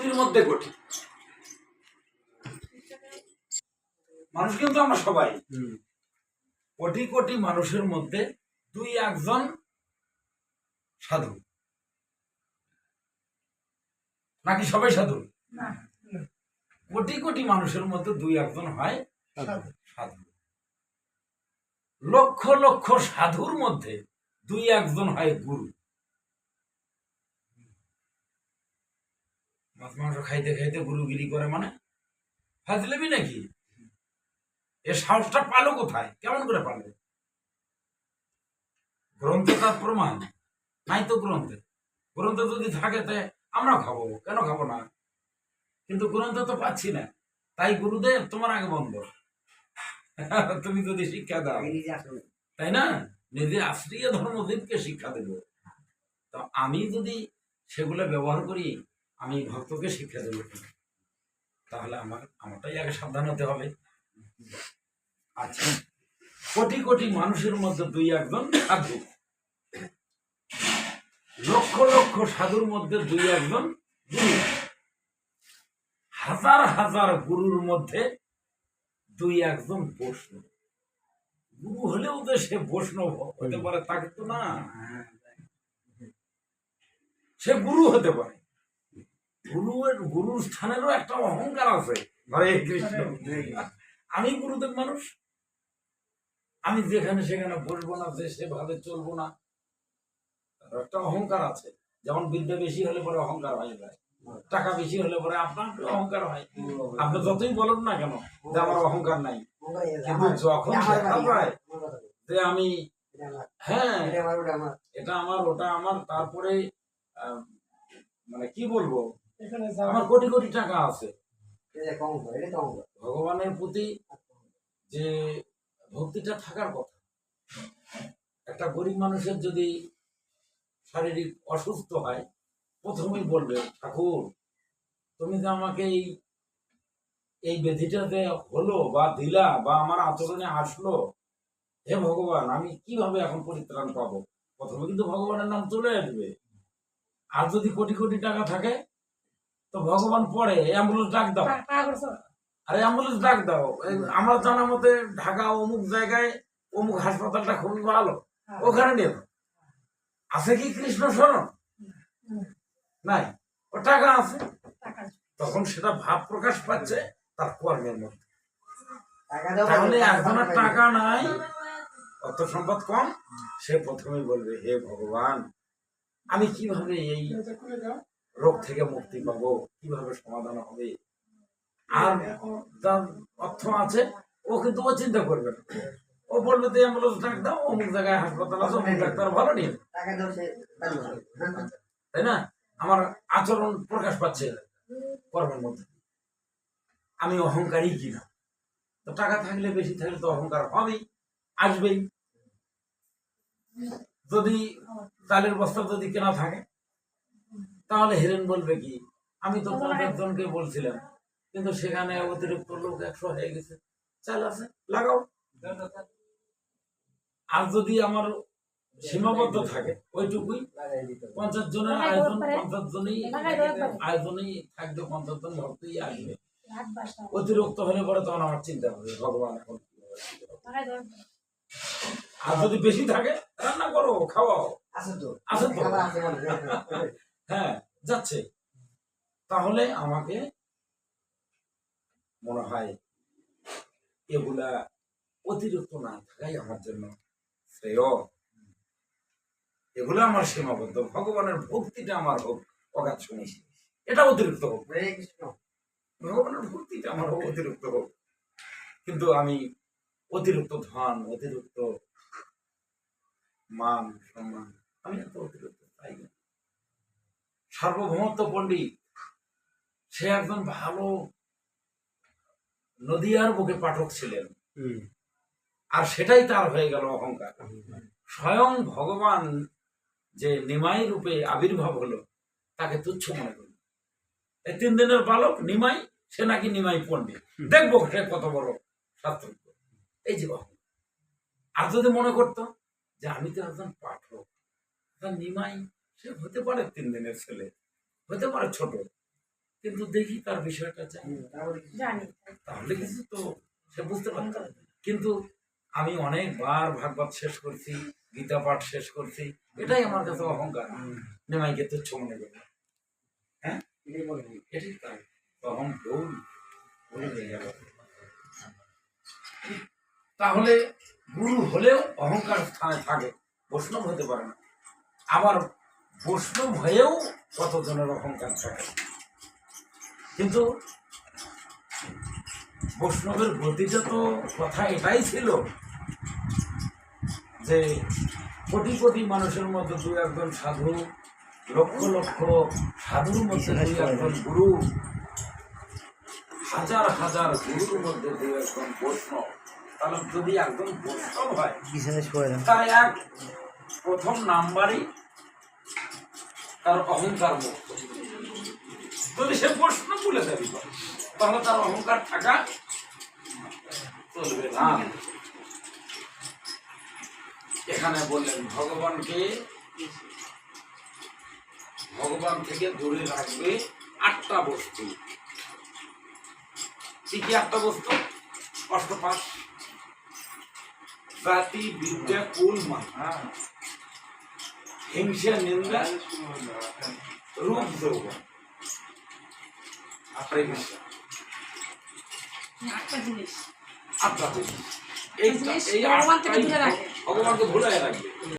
কোটির মধ্যে কোটি মানুষ কিন্তু আমরা সবাই। কোটি কোটি মানুষের মধ্যে দুই একজন সাধু। নাকি সবাই সাধু? কোটি কোটি মানুষের মধ্যে দুই একজন হয় সাধু। লক্ষ লক্ষ সাধুর মধ্যে দুই একজন হয় গুরু। মাছ মাংস খাইতে খাইতে গুরুগিরি করে মানে ফাজলেবি নাকি? এ সাহসটা পালো কোথায়? কেমন করে পালে? গ্রন্থে তার প্রমাণ? নাই তো গ্রন্থে। গ্রন্থে যদি থাকে তে আমরা খাব। কেন খাব না? কিন্তু গ্রন্থে তো পাচ্ছি না। তাই গুরুদেব তোমার আগে বন্ধ। তুমি যদি শিক্ষা দাও। তাই না? নিজে আশ্রীয় ধর্মদেবকে শিক্ষা দেব। তো আমি যদি সেগুলো ব্যবহার করি আমি ভক্তকে শিক্ষা দেবো তাহলে আমার, আমারটাই আগে সাবধান হতে হবে। আচ্ছা কোটি কোটি মানুষের মধ্যে দুই একজন সাধু। লক্ষ লক্ষ সাধুর মধ্যে দুই একজন হাজার হাজার গুরুর মধ্যে দুই একজন বৈষ্ণব। গুরু হলেও তো সে বৈষ্ণব হতে পারে, তাকে তো না। সে গুরু হতে পারে। গুরুর গুরুর স্থানেরও একটা অহংকার আছে। হরে কৃষ্ণ। আমি গুরুদেব মানুষ। আমি যেখানে সেখানে বসবো না, যে সেভাবে চলবো না। একটা অহংকার আছে। যেমন বিদ্যা বেশি হলে পরে অহংকার হয়ে যায়। টাকা বেশি হলে পরে আপনার অহংকার হয়। আপনি যতই বলুন না কেন যে আমার অহংকার নাই। কিন্তু যখন যে আমি হ্যাঁ এটা আমার, ওটা আমার, তারপরে মানে কি বলব? আমার কোটি কোটি টাকা আছে। ভগবানের প্রতি যে ভক্তিটা থাকার কথা একটা গরিব মানুষের যদি শারীরিক অসুস্থ হয় প্রথমেই বলবে ঠাকুর তুমি যে আমাকে এই এই ব্যাধিটাতে হলো বা দিলা বা আমার আচরণে আসলো হে ভগবান আমি কীভাবে এখন পরিত্রাণ পাবো? প্রথমে কিন্তু ভগবানের নাম চলে আসবে আর যদি কোটি কোটি টাকা থাকে তো ভগবান পরে অ্যাম্বুলেন্স ডাক দাও। আরে অ্যাম্বুলেন্স ডাক দাও। আমার জানা মতে ঢাকা অমুক জায়গায় অমুক হাসপাতালটা খুবই ভালো ওখানে নিয়ে যাও। আছে কি কৃষ্ণ স্মরণ নাই। ও টাকা আছে। তখন সেটা ভাব প্রকাশ পাচ্ছে তার কর্মের মধ্যে। তাহলে একজনের টাকা নাই অর্থ সম্পদ কম সে প্রথমেই বলবে হে ভগবান আমি কীভাবে এই রোগ থেকে মুক্তি পাবো কীভাবে সমাধান হবে? আর যার অর্থ আছে ও কিন্তু ও চিন্তা করবে না। ও বলবে তো অ্যাম্বুলেন্স ডাক দাও অমুক জায়গায় হাসপাতাল আছে অমুক ডাক্তার ভালো নিয়ে তাই না? আমার আচরণ প্রকাশ পাচ্ছে কর্মের মধ্যে। আমি অহংকারী কিনা তো টাকা থাকলে বেশি থাকলে তো অহংকার হবেই আসবেই। যদি চালের বস্তা যদি কেনা থাকে তাহলে হেরেন বলবে কি? আমি তো পঞ্চাশ জনকে বলছিলাম। কিন্তু সেখানে অতিরিক্ত লোক একশো হয়ে গেছে। চাল আছে লাগাও। আর যদি আমার সীমাবদ্ধ থাকে ওইটুকুই। পঞ্চাশ জনের আয়োজন পঞ্চাশ জনই আয়োজনেই থাকবে পঞ্চাশ জন ভক্তই আসবে। অতিরিক্ত হলে পরে তখন আমার চিন্তা হবে ভগবান এখন আর যদি বেশি থাকে রান্না করো খাওয়াও। আছে তো। হ্যাঁ যাচ্ছে। তাহলে আমাকে মনে হয় এগুলা অতিরিক্ত না থাকাই আমার জন্য শ্রেয়। এগুলো আমার সীমাবদ্ধ। ভগবানের ভক্তিটা আমার হোক অগাধ শুনেছি এটা অতিরিক্ত হোক। ভগবানের ভক্তিটা আমার হোক অতিরিক্ত হোক। কিন্তু আমি অতিরিক্ত ধন অতিরিক্ত মান সম্মান আমি এত অতিরিক্ত চাই না। সার্বভৌমত্ব পণ্ডিত। সে একজন ভালো নদিয়ার বুকে পাঠক ছিলেন। আর সেটাই তার হয়ে গেল অহংকার। স্বয়ং ভগবান যে নিমাই রূপে আবির্ভাব হলো তাকে তুচ্ছ মনে করল। এই তিন দিনের বালক নিমাই সে নাকি নিমাই পণ্ডিত। দেখব সে কত বড় শাস্ত্র এই যে অহংকার। আর যদি মনে করতো যে আমি তো একজন পাঠক নিমাই সে হতে পারে তিন দিনের ছেলে হতে পারে ছোট কিন্তু দেখি তার বিষয়টা জানি জানি। তাহলে কিছু তো সে বুঝতে পারতাম কিন্তু আমি অনেকবার ভাগবত শেষ করছি গীতা পাঠ শেষ করছি এটাই আমার কাছে অহংকার। নেমাইকে তুচ্ছ মনে করি। হ্যাঁ? এটাই তাই। তখন ভুল ভুল হয়ে গেল। তাহলে গুরু হলেও অহংকার স্থানে থাকে বৈষ্ণব হতে পারে না। আবার বৈষ্ণব হয়েও কতজনের অহংকার থাকে কিন্তু বৈষ্ণবের গতিটা তো কথা এটাই ছিল যে কোটি কোটি মানুষের মধ্যে দু একজন সাধু লক্ষ লক্ষ সাধুর মধ্যে দুই একজন গুরু হাজার হাজার গুরুর মধ্যে দু একজন বৈষ্ণব। তাহলে যদি একজন বৈষ্ণব হয় তার এক প্রথম নাম্বারই তার অহংকার মুক্ত। যদি সে প্রশ্ন দাবি তাহলে তার অহংকার থাকা চলবে না। এখানে বললেন, ভগবানকে ভগবান থেকে দূরে রাখবে আটটা বস্তু। কি কি আটটা বস্তু? অষ্টপাশ, জাতি, বিদ্যা, কুল মাথা হিংসা নিন্দা রূপ যৌবন আপনার হিংসা জিনিস এই। ভগবানকে ভুলে রাখবে